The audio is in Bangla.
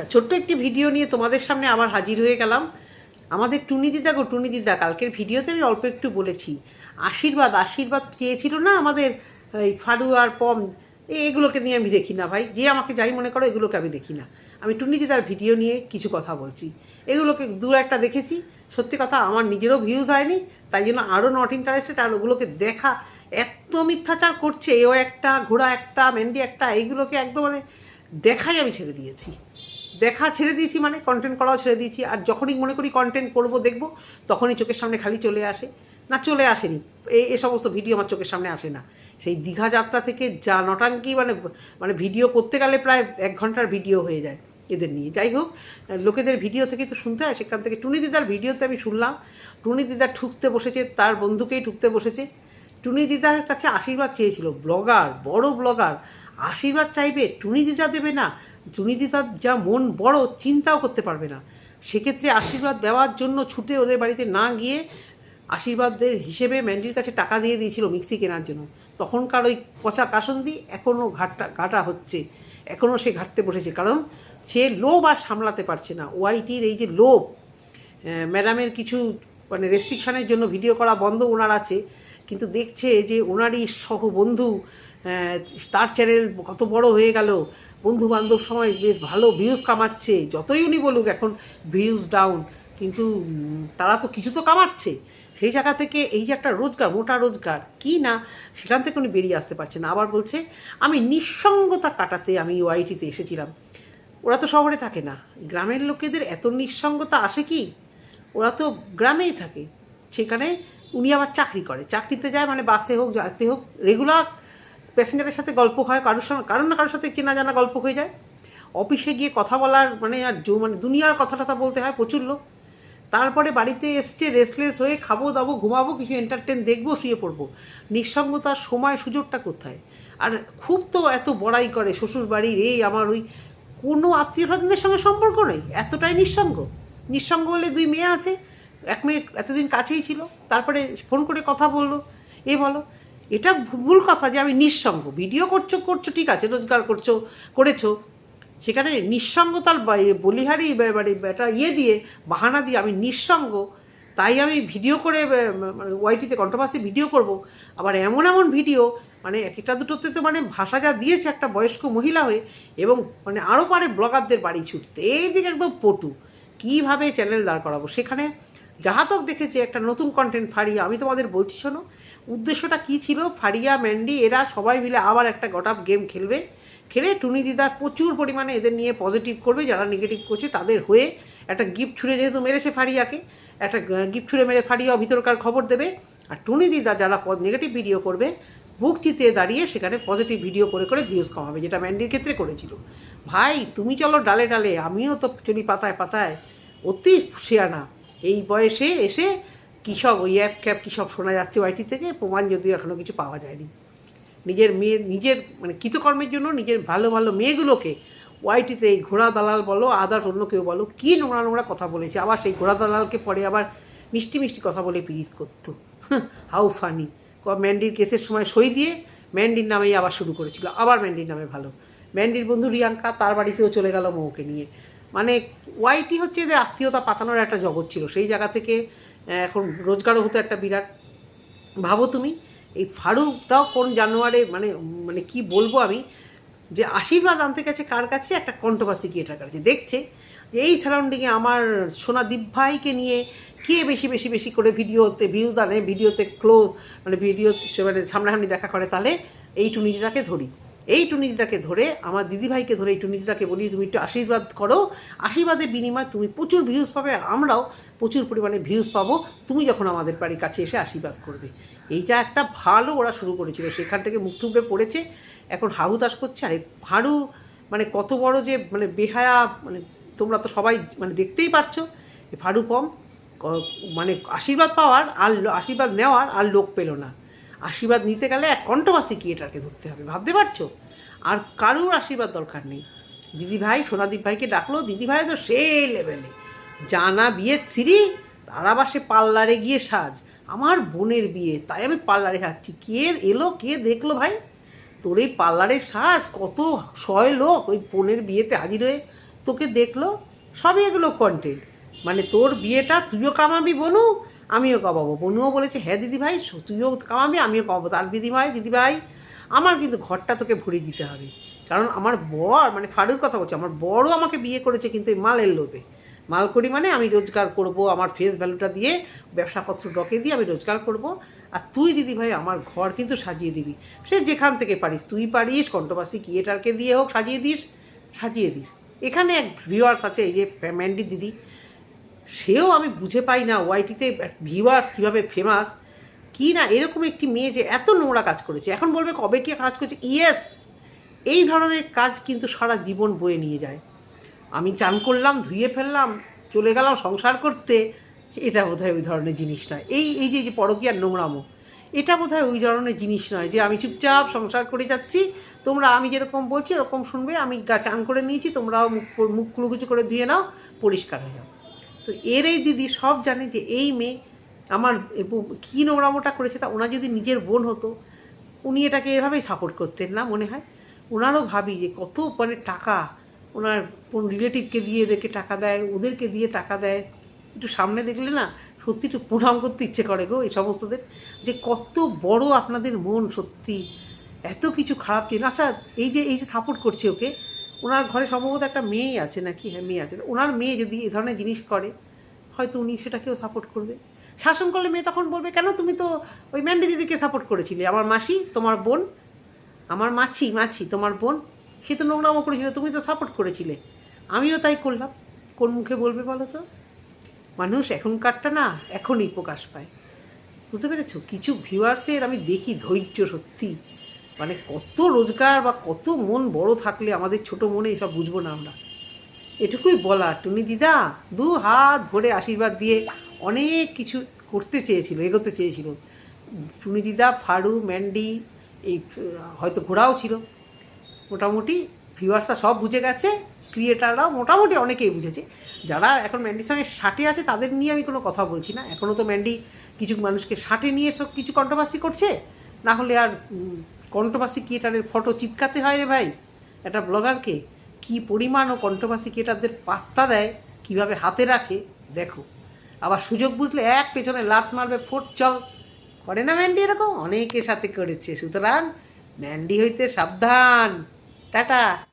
আচ্ছা ছোট্ট একটি ভিডিও নিয়ে তোমাদের সামনে আবার হাজির হয়ে গেলাম। আমাদের টুনি দিদা গো, টুনি দিদা, কালকের ভিডিওতে আমি অল্প একটু বলেছি। আশীর্বাদ আশীর্বাদ চেয়েছিল না আমাদের, এই ফারু আর পম এগুলোকে নিয়ে আমি দেখি না ভাই। যে আমাকে যাই মনে করো, এগুলোকে আমি দেখি না। আমি টুনি দিদার ভিডিও নিয়ে কিছু কথা বলছি। এগুলোকে দু একটা দেখেছি। সত্যি কথা, আমার নিজেরও ভিউজ হয়নি। তাই জন্য আরও নট ইন্টারেস্টেড আর ওগুলোকে দেখা এত মিথ্যাচার করছে। এও একটা, ঘোড়া একটা, মেন্ডি একটা, এইগুলোকে একদম মানে দেখাই আমি ছেড়ে দিয়েছি। দেখা ছেড়ে দিয়েছি মানে কন্টেন্ট করাও ছেড়ে দিয়েছি। আর যখনই মনে করি কন্টেন্ট করব, দেখব, তখনই চোখের সামনে খালি চলে আসে। না, চলে আসেনি। এই এ সমস্ত ভিডিও আমার চোখের সামনে আসে না। সেই দীঘা যাত্রা থেকে যা নটাঙ্কি মানে মানে ভিডিও করতে গেলে প্রায় এক ঘণ্টার ভিডিও হয়ে যায় এদের নিয়ে। যাই হোক, লোকেদের ভিডিও থেকে তো শুনতে হয়। সেখান থেকে টুনি দিদার ভিডিওতে আমি শুনলাম। টুনি দিদা ঠুকতে বসেছে, তার বন্ধুকেই ঠুকতে বসেছে। টুনি দিদার কাছে আশীর্বাদ চেয়েছিল। ব্লগার, বড় ব্লগার, আশীর্বাদ চাইবে, টুনি দিদা দেবে না। টুনি দিদার যা মন বড়, চিন্তাও করতে পারবে না। সেক্ষেত্রে আশীর্বাদ দেওয়ার জন্য ছুটে ওদের বাড়িতে না গিয়ে আশীর্বাদের হিসেবে ম্যান্ডির কাছে টাকা দিয়ে দিয়েছিল মিক্সি কেনার জন্য। তখনকার ওই পচা কাসন্দি এখনও ঘাটটা, ঘাটা হচ্ছে। এখনও সে ঘাটতে বসেছে। কারণ সে লোভ আর সামলাতে পারছে না। ওয়াইটির এই যে লোভ ম্যাডামের কিছু মানে রেস্ট্রিকশনের জন্য ভিডিও করা বন্ধ ওনার আছে। কিন্তু দেখছে যে ওনারই সহ বন্ধু তার চ্যানেল কত বড় হয়ে গেল। বন্ধু বান্ধব সময় বেশ ভালো ভিউজ কামাচ্ছে, যতই উনি বলুক এখন ভিউজ ডাউন কিন্তু তারা তো কিছু তো কামাচ্ছে। সেই জায়গা থেকে এই যে একটা রোজগার, মোটা রোজগার, কি না, সেখান থেকে উনি বেরিয়ে আসতে পারছে না। আবার বলছে, আমি নিঃসঙ্গতা কাটাতে আমি ওয়াইটিতে এসেছিলাম। ওরা তো শহরে থাকে না। গ্রামের লোকেদের এত নিঃসঙ্গতা আসে কি? ওরা তো গ্রামেই থাকে। সেখানে উনি আবার চাকরি করে। চাকরিতে যায় মানে বাসে হোক যাতে হোক রেগুলার প্যাসেঞ্জারের সাথে গল্প হয়, কারোর সঙ্গে কারোর না কারোর সাথে চেনা জানা গল্প হয়ে যায়। অফিসে গিয়ে কথা বলার মানে আর মানে দুনিয়ার কথা টথা বলতে হয়, প্রচুর লোক। তারপরে বাড়িতে এসছে রেস্টলেস হয়ে খাব, দাবো, ঘুমাবো, কিছু এন্টারটেন দেখব, শুয়ে পড়ব। নিঃসঙ্গতার সময় সুযোগটা কোথায়? আর খুব তো এত বড়াই করে শ্বশুর বাড়ির এই আমার ওই, কোনো আত্মীয় স্বজনদের সঙ্গে সম্পর্ক নেই, এতটাই নিঃসঙ্গ। নিঃসঙ্গ হলে দুই মেয়ে আছে, এক মেয়ে এতদিন কাছেই ছিল, তারপরে ফোন করে কথা বলল, এ বলো এটা ভুল কথা যে আমি নিঃসঙ্গ। ভিডিও করছ করছ, ঠিক আছে, রোজগার করছ, করেছ। সেখানে নিঃসঙ্গতার বলিহারি মানে একটা ইয়ে দিয়ে, বাহানা দিয়ে আমি নিঃসঙ্গ। তাই আমি ভিডিও করে মানে ওয়াইটিতে কন্ট্রোভার্সি ভিডিও করব। আবার এমন এমন ভিডিও মানে একটা দুটোতে তো মানে ভাষা যা দিয়েছে একটা বয়স্ক মহিলা হয়ে, এবং মানে আরও পারে ব্লগারদের বাড়ি ছুটতে। এইদিকে একদম পটু। কীভাবে চ্যানেল দাঁড় করাবো? সেখানে যাহাতক দেখেছে, একটা নতুন কন্টেন্ট ফারিয়া আমি তোমাদের বলছি, শোনো, উদ্দেশ্যটা কী ছিল? ফারিয়া ম্যান্ডি, এরা সবাই মিলে আবার একটা গটাপ গেম খেলবে। খেলে টুনি দিদা প্রচুর পরিমাণে এদের নিয়ে পজিটিভ করবে, যারা নেগেটিভ করছে তাদের হয়ে একটা গিফট ছুঁড়ে যেহেতু মেরেছে ফারিয়াকে একটা গিফট ছুঁড়ে মেরে ফারিয়া ভিতরকার খবর দেবে। আর টুনি দিদা যারা নেগেটিভ ভিডিও করবে বুক চিতে দাঁড়িয়ে সেখানে পজিটিভ ভিডিও করে করে ভিউজ কমাবে, যেটা ম্যান্ডির ক্ষেত্রে করেছিল। ভাই, তুমি চলো ডালে ডালে, আমিও তো চলি পাতায় পাতায়। অতি শেয়ানা এই বয়সে এসে কী সব ওই অ্যাপ ক্যাপ কী সব শোনা যাচ্ছে ওয়াইটি থেকে? প্রমাণ যদিও এখনও কিছু পাওয়া যায়নি। নিজের মেয়ে, নিজের মানে কৃতকর্মের জন্য নিজের ভালো ভালো মেয়েগুলোকে ওয়াইটিতে এই ঘোড়া দালাল বলো, আদার্স অন্য কেউ বলো, কী নোংরা নোংরা কথা বলেছে? আবার সেই ঘোড়া দালালকে পরে আবার মিষ্টি মিষ্টি কথা বলে পিরিত করতো। How funny. ক, ম্যান্ডির কেসের সময় সই দিয়ে ম্যান্ডির নামেই আবার শুরু করেছিল। আবার ম্যান্ডির নামে ভালো। ম্যান্ডির বন্ধু রিয়াঙ্কা, তার বাড়িতেও চলে গেল মৌকে নিয়ে। মানে ওয়াইটি হচ্ছে যে আত্মীয়তা পাতানোর একটা জগৎ ছিল। সেই জায়গা থেকে এখন রোজগারও হতো একটা বিরাট। ভাবো তুমি, এই ফারুকটাও কোন জানুয়ারে মানে মানে কি বলব আমি, যে আশীর্বাদ আনতে গেছে কার কাছে? একটা কন্ট্রোভার্সি ক্রিয়েটার কাছে। দেখছে যে এই সারাউন্ডিংয়ে আমার সোনা ভাইকে নিয়ে কে বেশি বেশি বেশি করে ভিডিওতে ভিউজ আনে, ভিডিওতে ক্লোজ মানে ভিডিও সে মানে সামনাসামনি দেখা করে, তাহলে এই টুনিদিদাকে ধরি। এই টুনিদিদাকে ধরে, আমার দিদিভাইকে ধরে এই টুনিদিদাকে বলি, তুমি একটু আশীর্বাদ করো। আশীর্বাদের বিনিময়ে তুমি প্রচুর ভিউজ পাবে, আমরাও প্রচুর পরিমাণে ভিউজ পাবো। তুমি যখন আমাদের বাড়ির কাছে এসে আশীর্বাদ করবে। এইটা একটা ভালো ওরা শুরু করেছিল। সেখান থেকে মুখ থুবড়ে পড়েছে। এখন হাহুতাস করছে। আর হাড়ু মানে কত বড় যে মানে বেহায়া মানে তোমরা তো সবাই মানে দেখতেই পাচ্ছ। এই ফাড়ু পম ক- মানে আশীর্বাদ পাওয়ার আর আশীর্বাদ নেওয়ার আর লোক পেল না। আশীর্বাদ নিতে গেলে এক কণ্ঠবাসী ক্রিয়েটারকে ধরতে হবে, ভাবতে পারছ? আর কারুর আশীর্বাদ দরকার নেই। দিদিভাই, সোনাদীপ ভাইকে ডাকলো, দিদিভাই তো সে লেভেলে জানা বিয়ের সিঁড়ি তারা বাসে পার্লারে গিয়ে সাজ। আমার বোনের বিয়ে, তাই আমি পার্লারে যাচ্ছি কে এলো, কে দেখল ভাই? তোর এই পার্লারের সাজ, কত শয় লোক ওই বোনের বিয়েতে হাজির হয়ে তোকে দেখল? সবই এগুলো কন্টেন্ট মানে তোর বিয়েটা তুইও কামাবি বনু আমিও কামাবো। বনুও বলেছে হ্যাঁ দিদি ভাই তুইও কামাবি, আমিও কামাবো। তার দিদি ভাই দিদি ভাই আমার কিন্তু ঘরটা তোকে ভরিয়ে দিতে হবে। কারণ আমার বর মানে ফারুর কথা বলছে, আমার বড়ও আমাকে বিয়ে করেছে কিন্তু এই মালের লোভে। মাল করি মানে আমি রোজগার করব, আমার ফেস ভ্যালুটা দিয়ে, ব্যবসাপত্র ডকে দিয়ে আমি রোজগার করব। আর তুই দিদি ভাই আমার ঘর কিন্তু সাজিয়ে দিবি। সে যেখান থেকে পারিস, তুই পারিস কণ্ঠবাসী ক্রিয়েটারকে দিয়ে হোক, সাজিয়ে দিস সাজিয়ে দিস। এখানে এক ভিউয়ার্স আছে, এই যে ম্যান্ডি দিদি। সেও আমি বুঝে পাই না ওয়াইটিতে ভিউয়ার্স কীভাবে ফেমাস কি না, এরকম একটি মেয়ে যে এত নোংরা কাজ করেছে। এখন বলবে কবে কে কাজ করছে? ইয়েস এই ধরনের কাজ কিন্তু সারা জীবন বয়ে নিয়ে যায়। আমি চান করলাম, ধুয়ে ফেললাম, চলে গেলাম সংসার করতে, এটা বোধহয় ওই ধরনের জিনিস নয়। এই এই যে যে পরকীয়ার নোংরামো, এটা বোধহয় ওই ধরনের জিনিস নয় যে আমি চুপচাপ সংসার করে যাচ্ছি, তোমরা আমি যেরকম বলছি, এরকম শুনবে, আমি গা চান করে নিয়েছি, তোমরাও মুখ মুখ কুলুকুচু করে ধুয়ে নাও, পরিষ্কার হয়ে যাও। তো এর এই দিদি সব জানে যে এই মেয়ে আমার কী নোংরামোটা করেছে তা ওনার যদি নিজের বোন হতো, উনি এটাকে এভাবেই সাপোর্ট করতেন না মনে হয়? ওনারও ভাবি যে কত মানে টাকা, ওনার কোন রিলেটিভকে দিয়ে এদেরকে টাকা দেয়, ওদেরকে দিয়ে টাকা দেয়, একটু সামনে দেখলে না সত্যি একটু প্রণাম করতে ইচ্ছে করে গো এই সমস্তদের, যে কত বড় আপনাদের মন সত্যি, এত কিছু খারাপ চিন্তা আচ্ছা এই যে এই যে সাপোর্ট করছে ওকে ওনার ঘরে সম্ভবত একটা মেয়ে আছে নাকি? হ্যাঁ মেয়ে আছে। ওনার মেয়ে যদি এ ধরনের জিনিস করে, হয়তো উনি সেটাকেও সাপোর্ট করবে। শাসন করলে মেয়ে তখন বলবে, কেন তুমি তো ওই ম্যান্ডি দিদিকে সাপোর্ট করেছিলে? আমার মাসি, তোমার বোন, আমার মাছি মাছি, তোমার বোন, সে তো নোংরামো করেছিল, তুমি তো সাপোর্ট করেছিলে। আমিও তাই করলাম। কোন মুখে বলবে বলো তো? মানুষ এখনকারটা না এখনই প্রকাশ পায়। বুঝতে পেরেছ? কিছু ভিউয়ার্সের আমি দেখি ধৈর্য সত্যি। মানে কত রোজগার বা কত মন বড় থাকলে আমাদের ছোট মনে এসব বুঝব না আমরা। এটুকুই বলা টুনি দিদা দু হাত ভরে আশীর্বাদ দিয়ে অনেক কিছু করতে চেয়েছিল, এগোতে চেয়েছিল। টুনি দিদা, ফারু, ম্যান্ডি, এই, হয়তো ঘোড়াও ছিল। মোটামুটি ভিউয়ার্সরা সব বুঝে গেছে, ক্রিয়েটাররাও মোটামুটি অনেকেই বুঝেছে। যারা এখন ম্যান্ডির সঙ্গে ষাটে আছে, তাদের নিয়ে আমি কোনো কথা বলছি না। এখনও তো ম্যান্ডি কিছু মানুষকে ষাটে নিয়ে সব কিছু কন্ট্রোভার্সি করছে, না হলে আর কন্ট্রোভার্সি ক্রিয়েটারের ফটো চিপকাতে হয় রে ভাই? একটা ব্লগারকে কি পরিমাণ ও কণ্ঠবাসী ক্রিয়েটারদের পাত্তা দেয়, কীভাবে হাতে রাখে? দেখো। আবার সুযোগ বুঝলে এক পেছনে লাট মারবে, ফোট চল। করে না ম্যান্ডি এরকম? অনেকের সাথে করেছে। সুতরাং ম্যান্ডি হইতে সাবধান। টাটা।